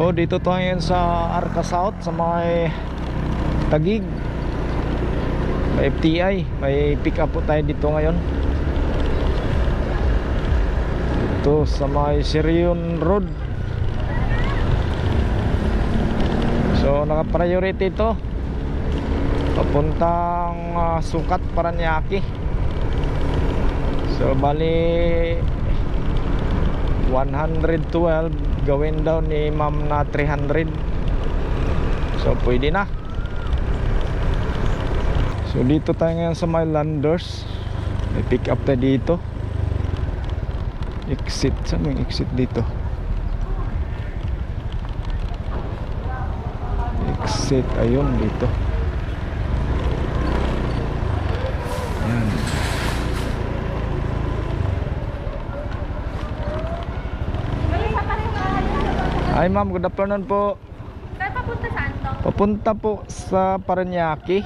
So dito tayo sa Arca South sa may Tagig. May FTI, may pick up po tayo dito ngayon. Ito sa may Sirion Road. So naka-priority ito. Papuntang ah, Sukat Paranaque. So bali 112 gawin daw ni ma'am na 300 so pwede na. So dito tayo ngayon sa my landers. May pick up tayo dito. Exit. Sa may exit dito? Exit. Ayun dito Ay ma'am, good afternoon po. Saan papunta saan to? Papunta po sa Paranaque.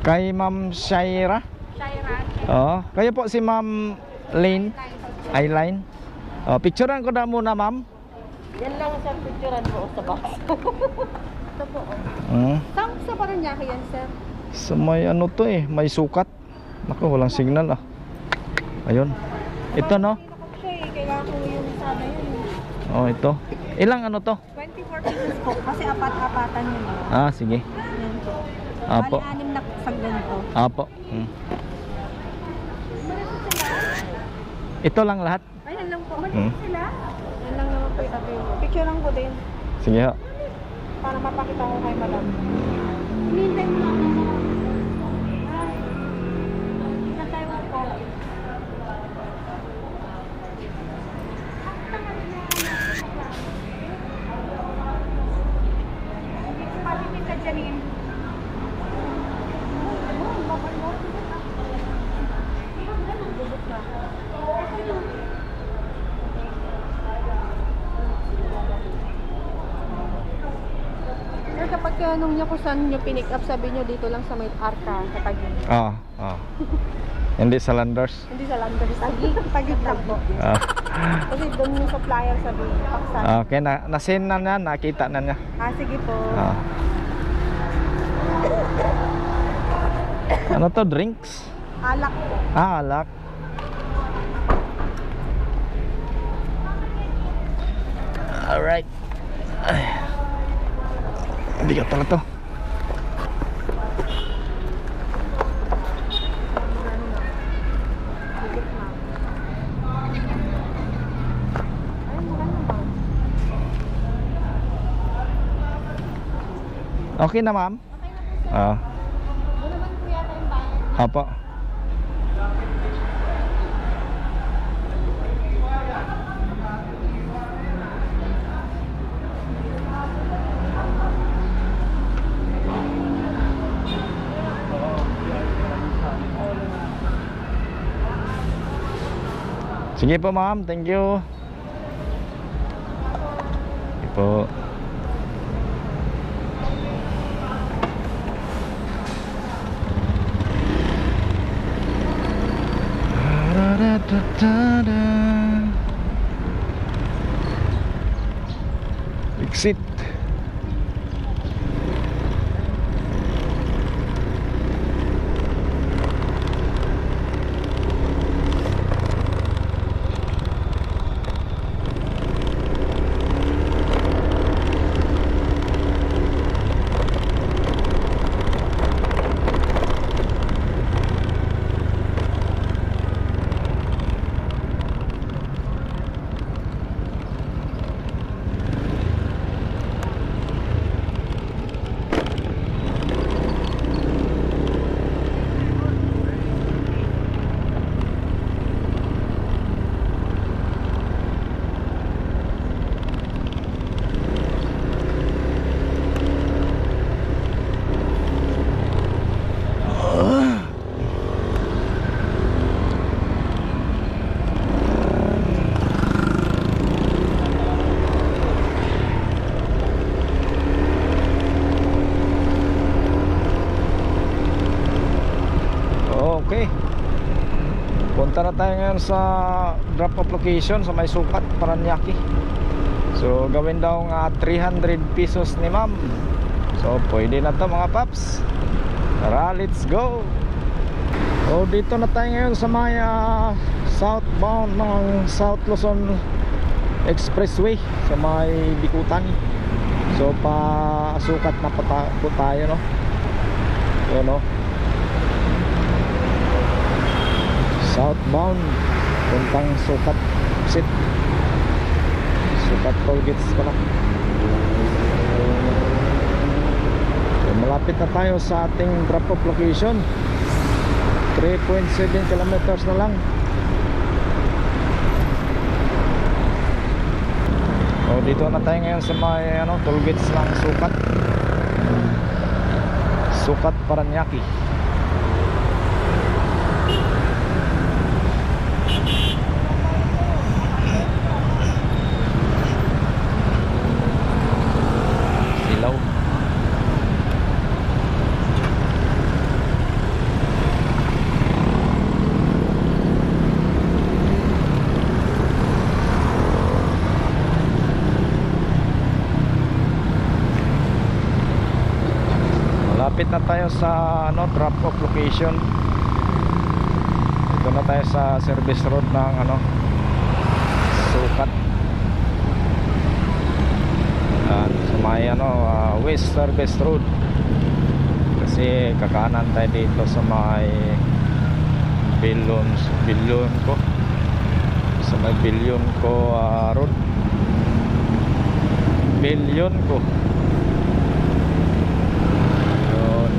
Kay Ma'am Shaira. Shaira. Oo. Kayo po si Ma'am Lane. Eyeline. Oh, picturean ko na muna ma'am. Yan lang sa picturean mo sa box. Ito po. oh. Saan sa Paranaque yan, sir? Sa may ano to eh, may sukat. Naku, walang signal ah. Ayun. Ito no? Eh, kailangan ko yung sana yun. Oh, ito. Ilang ano to? 24 pieces po, kasi apat-apatan yun. Ah, sige. Yan po. Apo. Bali, anim na sagdan ko. Apo. Mm. Ito lang lahat. Ayan lang po. Hmm. sila? Yan lang naman po itabi mo. Picture lang po din. Sige ho. Para mapakita ko kay madam. Hinihintay mo po. Palipit ka dyan eh. Kapag tinanong niya kung saan niyo pinick up, sabi niyo dito lang sa may arka, sa Taguig. Ah, ah. Hindi sa landers. Hindi sa London, Taguig. Taguig lang po. Ah. Kasi doon yung supplier sabi, paksan. Okay, na nasin na niya, nakita na niya. Ah, sige po. Ah. Ano to, drinks? Alak po. Ah, alak. Alright. Ay. Bigat pala to. Okay na, ma'am? Okay na po, sir. Ah, Doon naman po yata yung bayan. apo. Sige po ma'am, thank you. Sige po. Exit. Okay. Punta na tayo ngayon sa drop off location sa may sukat, Paranaque. So gawin daw nga 300 pesos ni ma'am. So pwede na to mga paps. Tara, let's go. So dito na tayo ngayon sa may ah, southbound ng South Luzon Expressway sa may Bikutan. So pa sukat na po tayo no. So no. Southbound puntang sukat sit sukat toll gates pala. So, malapit na tayo sa ating drop off location. 3.7 kilometers na lang. O dito na tayo ngayon sa may ano, toll gates ng sukat. Sukat Paranaque Malapit na tayo sa ano drop off location. Ito na tayo sa service road ng ano Sukat. Yan, sa may ano, ah, West Service Road. Kasi kakanan tayo dito sa may Billion, Billion ko. Sa may Billion ko ah, road. Billion ko. Yun.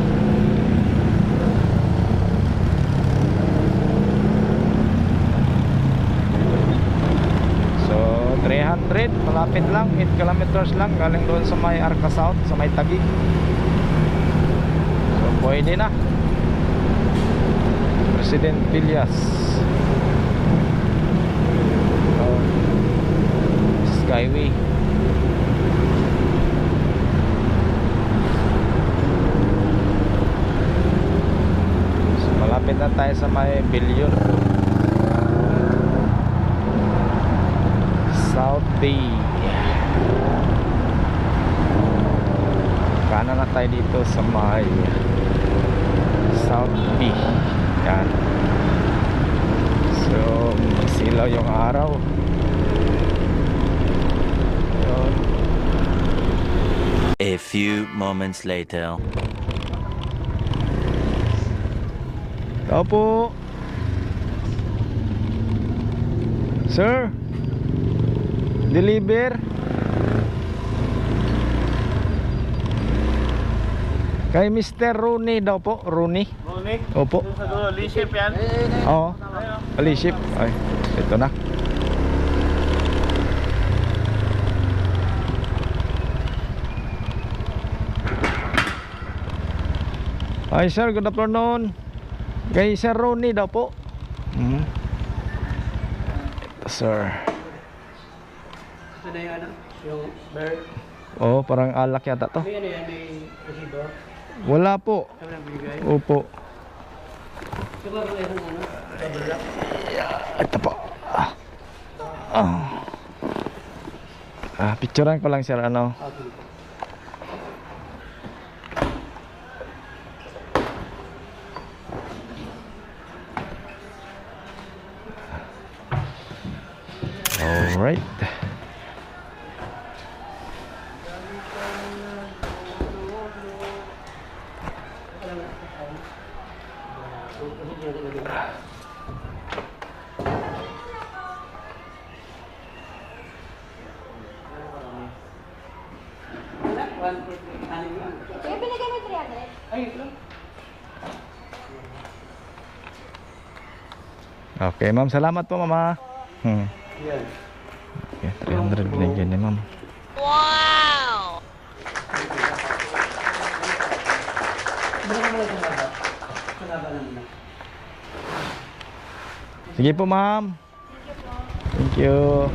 So 300 malapit lang 8 kilometers lang galing doon sa may Arca South sa may Taguig. So pwede na. President Villas. Oh. Skyway. So, malapit na tayo sa may Billion South Bay. Kanan na tayo dito sa may South Bay Yan. So silaw yung araw. Yun. A few moments later. Tao po Sir Deliver Kay Mr. Rooney daw po Rooney Rooney? Opo sa dulo, Liship yan? Oo Aliship Ay ito na Hi sir, good afternoon. Kay Sir Ronnie daw po. Mhm. Ito sir. Na yung ano, yung bird. Oh, parang alak yata to. May ano yan, may receiver. Wala po. Kami nang bigay. Opo. Siguro yung ano, double lock. Ito po. Ah. Ah. Ah, picturean ko lang sir ano. Okay. All right. Wala, 140. Ano yun? Kaya binigay mo 300? Ay, ito lang. Okay, ma'am. Salamat po, mama. Hmm. Okay, 300 binigyan ni ma'am. Na. Sige po, ma'am. Thank you.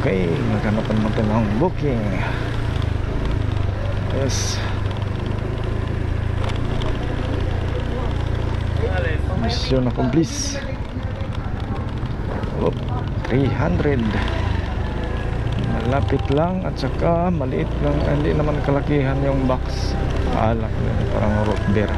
Okay, maghanap naman tayo ng booking. Yes. mission accomplished. Oop, 300. Malapit lang at saka maliit lang. Hindi naman kalakihan yung box. Alak parang root beer.